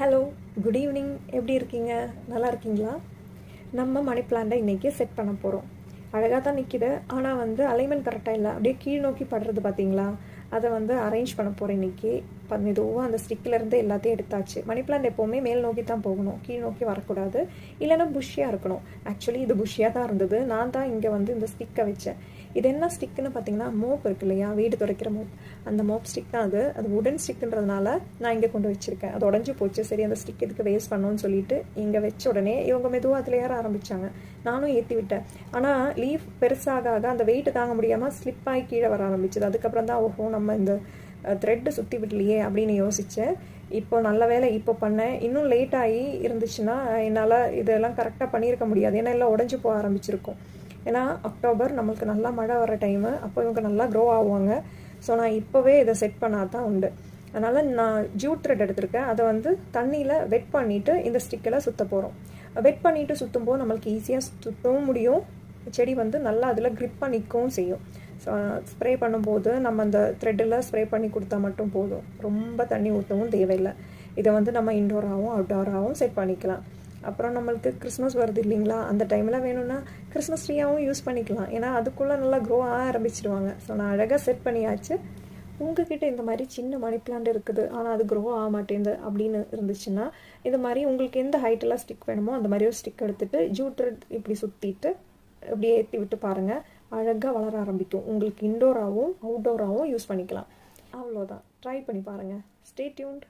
Hello good evening எப்படி இருக்கீங்க? நல்லா இருக்கீங்களா? நம்ம மணி பிளான்டை இன்றைக்கி செட் பண்ண போகிறோம் அழகாக தான் நிற்கிது ஆனால் வந்து அலைன்மெண்ட் கரெக்டாக இல்லை. அப்படியே கீழ் நோக்கி படுறது பார்த்தீங்களா அதை வந்து அரேஞ்ச் பண்ண போகிறேன் இன்றைக்கி மெதுவாக அந்த ஸ்டிக்கிலேருந்து எல்லாத்தையும் எடுத்தாச்சு. மணி பிளான்ட் எப்போவுமே மேல் நோக்கி தான் போகணும். கீழ் நோக்கி வரக்கூடாது. இல்லைன்னா புஷ்ஷியாக இருக்கணும். ஆக்சுவலி இது புஷ்ஷியாக தான் இருந்தது. நான் தான் இங்கே வந்து இந்த ஸ்டிக்கை வச்சேன். இது என்ன ஸ்டிக்குன்னு பார்த்தீங்கன்னா மோப் இருக்கு இல்லையா? வீடு துடைக்கிற மோப். அந்த மோப் ஸ்டிக் தான் அது. அது உடன் ஸ்டிக்குன்றதுனால நான் இங்கே கொண்டு வச்சிருக்கேன். அது உடஞ்சி போச்சு. சரி அந்த ஸ்டிக் இதுக்கு வேஸ்ட் பண்ணோன்னு சொல்லிட்டு இங்கே வச்ச உடனே இவங்க மெதுவாக அதில் ஏற ஆரம்பித்தாங்க நானும் ஏற்றி விட்டேன். ஆனால் லீஃப் பெருசாக ஆக அந்த வெயிட் தாங்க முடியாமல் ஸ்லிப் ஆகி கீழே வர ஆரம்பிச்சது. அதுக்கப்புறம் தான் ஓஹோ நம்ம இந்த த்ரெட்டு சுற்றி விடலையே அப்படின்னு யோசித்தேன் இப்போ நல்ல வேலை இப்போ பண்ணேன். இன்னும் லேட் ஆகி இருந்துச்சுன்னா என்னால் இதெல்லாம் கரெக்டாக பண்ணியிருக்க முடியாது. ஏன்னா எல்லாம் உடஞ்சி போக ஆரம்பிச்சிருக்கும். ஏன்னா அக்டோபர் நம்மளுக்கு நல்லா மழை வர டைமு அப்போ இவங்க நல்லா க்ரோ ஆவாங்க ஸோ நான் இப்போவே இதை செட் பண்ணால் தான் உண்டு. அதனால் நான் ஜூட் த்ரெட் எடுத்திருக்கேன். அதை வந்து தண்ணியில் வெட் பண்ணிவிட்டு இந்த ஸ்டிக்கில் சுற்ற போகிறோம் வெட் பண்ணிவிட்டு சுற்றும் போது நம்மளுக்கு ஈஸியாக சுற்றவும் முடியும். செடி வந்து நல்லா அதில் க்ரிப்பாக நிற்கவும் செய்யும். ஸ்ப்ரே பண்ணும்போது நம்ம அந்த த்ரெட்டில் ஸ்ப்ரே பண்ணி கொடுத்தா மட்டும் போதும். ரொம்ப தண்ணி ஊற்றவும் தேவையில்லை. இதை வந்து நம்ம இன்டோராகவும் அவுட்டோராகவும் செட் பண்ணிக்கலாம். அப்புறம் நம்மளுக்கு கிறிஸ்மஸ் வருது இல்லைங்களா? அந்த டைமில் வேணும்னா கிறிஸ்மஸ் ட்ரீயாகவும் யூஸ் பண்ணிக்கலாம். ஏன்னா அதுக்குள்ளே நல்லா க்ரோ ஆக ஆரம்பிச்சிடுவாங்க ஸோ நான் அழகாக செட் பண்ணியாச்சு. உங்ககிட்ட இந்த மாதிரி சின்ன மணி பிளான்ட் இருக்குது. ஆனால் அது க்ரோ ஆக மாட்டேங்குது அப்படின்னு இருந்துச்சுன்னா இது மாதிரி உங்களுக்கு எந்த ஹைட்டெல்லாம் ஸ்டிக் வேணுமோ அந்த மாதிரி ஒரு ஸ்டிக் எடுத்துகிட்டு ஜூட்ரு இப்படி சுற்றிட்டு அப்படியே ஏற்றி விட்டு பாருங்கள் அழகாக வளர ஆரம்பிக்கும். உங்களுக்கு இன்டோராகவும் அவுட்டோராகவும் யூஸ் பண்ணிக்கலாம். அவ்வளோதான் ட்ரை பண்ணி பாருங்கள் ஸ்டே டியூன்ட்